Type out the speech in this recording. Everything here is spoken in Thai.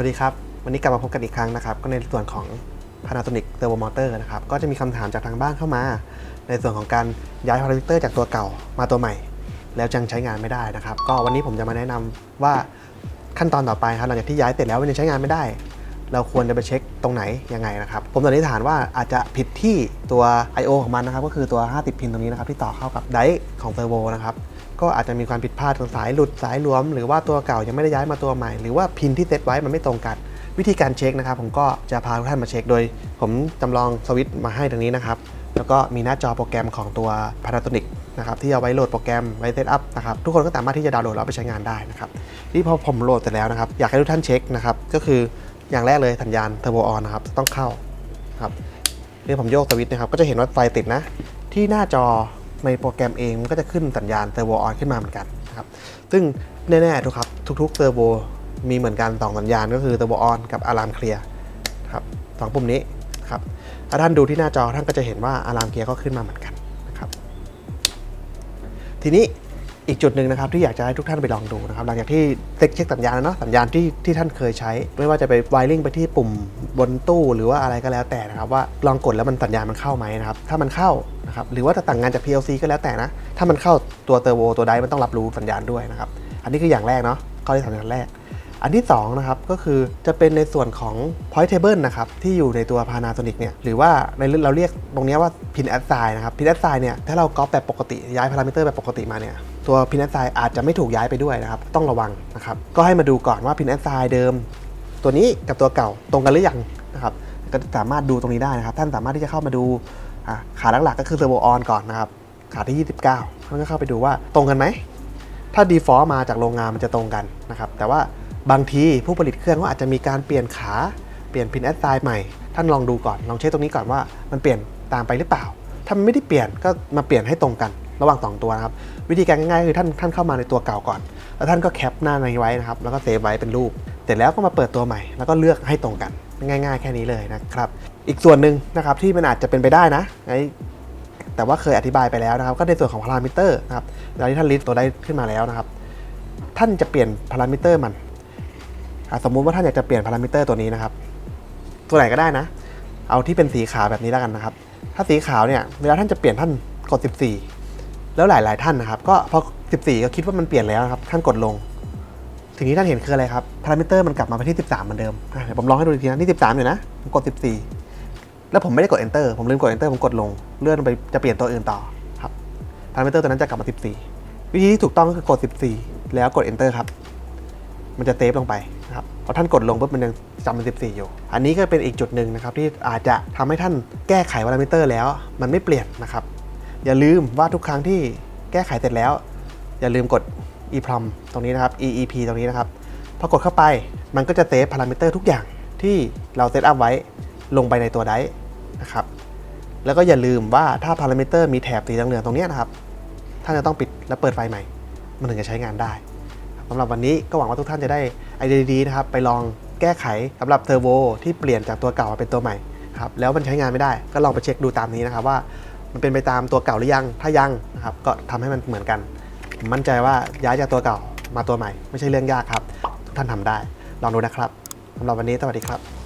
วัสดีครับ วันนี้กลับมาพบกันอีกครั้งนะครับ ก็ในส่วนของ Panasonic Turbo Motor นะครับ ก็จะมีคำถามจากทางบ้านเข้ามา ในส่วนของการย้ายพารามิเตอร์จากตัวเก่ามาตัวใหม่ แล้วยังใช้งานไม่ได้นะครับ ก็วันนี้ผมจะมาแนะนำว่าขั้นตอนต่อไปครับหลังจากที่ย้ายเสร็จแล้วมันยังใช้งานไม่ได้ เราควรจะไปเช็คตรงไหนยังไงนะครับ ผมสันนิษฐานว่าอาจจะผิดที่ตัว I/O ของมันนะครับ ก็คือตัว 50 พินตรงนี้นะครับที่ต่อเข้ากับไดร์ของเทอร์โบนะครับ ก็อาจจะมีความผิดพลาดตรงสายหลุดสายหลวม หรือว่าตัวเก่ายังไม่ได้ย้ายมาตัวใหม่ หรือว่าพินที่เซตไว้มันไม่ตรงกัน วิธีการเช็คนะครับ ผมก็จะพาทุกท่านมาเช็คโดย ผมจำลองสวิตช์มาให้ตรงนี้นะครับแล้วก็มีหน้าจอโปรแกรมของตัว Panasonic นะครับที่เอาไว้โหลดโปรแกรมไว้เซตอัพนะครับทุกคนก็สามารถที่จะดาวน์โหลดแล้วไปใช้งานได้นะครับนี่พอผมโหลดเสร็จแล้วนะครับ อยากให้ทุกท่านเช็คนะครับก็คืออย่างแรกเลยสัญญาณเทอร์โบออนนะครับต้องเข้าครับนี่ผมโยกสวิตช์นะครับก็จะเห็นว่าไฟติดนะ ที่หน้าจอ ในโปรแกรมเองมันก็จะขึ้นสัญญาณเทอร์โบออนขึ้นมาเหมือนกันนะครับซึ่งแน่ๆทุกครับทุกๆเทอร์โบมีเหมือนกันสองสัญญาณก็คือเทอร์โบออนกับอะลามเคลียร์ครับสองปุ่มนี้ครับถ้าท่านดูที่หน้าจอท่านก็จะเห็นว่าอะลามเคลียร์ก็ขึ้นมาเหมือนกันนะครับทีนี้ อีกจุดหนึ่งนะครับที่อยากจะให้ทุกท่านไปลองดูนะครับหลังจากที่เช็คสัญญาณเนาะสัญญาณที่ที่ท่านเคยใช้ ไม่ว่าจะไปไวริงไปที่ปุ่มบนตู้หรือว่าอะไรก็แล้วแต่นะครับว่าลองกดแล้วมันสัญญาณมันเข้าไหมนะครับถ้ามันเข้านะครับหรือว่าจะต่างงานจาก PLC ก็แล้วแต่นะ ถ้ามันเข้าตัวเทอร์โวตัวใดมันต้องรับรู้สัญญาณด้วยนะครับอันนี้คืออย่างแรกเนาะข้อที่สัญญาณแรก อันที่2นะครับก็คือจะเป็นในส่วนของ point table นะครับที่อยู่ในตัว Panasonic เนี่ยหรือว่าในเราเรียกตรงนี้ว่า pin assign นะครับ pin assign เนี่ยถ้าเราก๊อปแบบปกติย้ายพารามิเตอร์แบบปกติมาเนี่ยตัว pin assign อาจจะไม่ถูกย้ายไปด้วยนะครับ ต้องระวังนะครับ ก็ให้มาดูก่อนว่า pin assign เดิม ตัวนี้กับตัวเก่าตรงกันหรือยังนะครับ ก็สามารถดูตรงนี้ได้นะครับ ท่านสามารถที่จะเข้ามาดูขาหลักๆ ก็คือ Turbo On ก่อนนะครับ ขาที่ 29ท่านก็เข้าไปดูว่าตรงกันไหม ถ้า default มาจากโรงงานมันจะตรงกันนะครับ แต่ว่า บางทีผู้ผลิตเครื่องก็อาจจะมีการเปลี่ยนขา เปลี่ยนพินแอดไซน์ใหม่ ท่านลองดูก่อน ลองเช็คตรงนี้ก่อนว่ามันเปลี่ยนตามไปหรือเปล่า ถ้ามันไม่ได้เปลี่ยนก็มาเปลี่ยนให้ตรงกัน ระหว่างสองตัวนะครับ วิธีการง่ายๆคือท่านท่านเข้ามาในตัวเก่าก่อน แล้วท่านก็แคปหน้าในไว้นะครับ แล้วก็เซฟไว้เป็นรูป เสร็จแล้วก็มาเปิดตัวใหม่ แล้วก็เลือกให้ตรงกัน ง่าย ๆ แค่นี้เลยนะครับ อีกส่วนหนึ่งนะครับที่มันอาจจะเป็นไปได้นะไอแต่ว่าเคยอธิบายไปแล้วนะครับ ก็ในส่วนของพารามิเตอร์นะครับเวลาที่ท่านลิสต์ตัวได้ขึ้นมาแล้วนะครับ ท่านจะเปลี่ยนพารามิเตอร์มัน สมมุติว่าท่านอยากจะเปลี่ยนพารามิเตอร์ตัวนี้นะครับ ตัวไหนก็ได้นะ เอาที่เป็นสีขาวแบบนี้แล้วกันนะครับ ถ้าสีขาวเนี่ยเวลาท่านจะเปลี่ยนท่านกด 14 แล้วหลาย ๆ ท่านนะครับ ก็พอ 14 ก็คิดว่ามันเปลี่ยนแล้วครับ ท่านกดลงสิ่งที่ท่านเห็นคืออะไรครับ พารามิเตอร์มันกลับมาเป็นที่ 13เหมือนเดิมเดี๋ยวผมลองให้ดูอีกทีนะที่ 13 อยู่นะ ผมกด 14 แล้วผมไม่ได้กด enter ผมลืมกด enter ผมกดลง เลื่อนไปจะเปลี่ยนตัวอื่นต่อครับ พารามิเตอร์ตัวนั้นจะกลับมา 14 วิธีที่ถูกต้องก็คือกด 14 แล้วกด enter ครับ มันจะเซฟลงไปนะครับ พอท่านกดลงปุ๊บมันยังจำเป็น 14 อยู่ อันนี้ก็เป็นอีกจุดหนึ่งนะครับที่อาจจะทำให้ท่านแก้ไขพารามิเตอร์แล้ว มันไม่เปลี่ยนนะครับ อย่าลืมว่าทุกครั้งที่แก้ไขเสร็จแล้ว อย่าลืมกด EPROM ตรงนี้นะครับ EEP ตรงนี้นะครับพอกดเข้าไปมันก็จะเซฟพารามิเตอร์ทุกอย่างที่เราเซตอัพไว้ลงไปในตัวไดนะครับ แล้วก็อย่าลืมว่าถ้าพารามิเตอร์มีแถบสีเหลืองๆตรงนี้นะครับ ท่านจะต้องปิดและเปิดไฟใหม่ มันถึงจะใช้งานได้ สำหรับวันนี้ก็หวังว่าทุกท่านจะได้ไอเดียดีๆนะครับไปลองแก้ไขสำหรับเทอร์โบที่เปลี่ยนจากตัวเก่ามาเป็นตัวใหม่ครับแล้วมันใช้งานไม่ได้ก็ลองไปเช็คดูตามนี้นะครับว่ามันเป็นไปตามตัวเก่าหรือยังถ้ายังนะครับก็ทำให้มันเหมือนกันมมั่นใจว่าย้ายจากตัวเก่ามาตัวใหม่ ไม่ใช่เรื่องยากครับ ทุกท่านทำได้ ลองดูนะครับสำหรับวันนี้สวัสดีครับ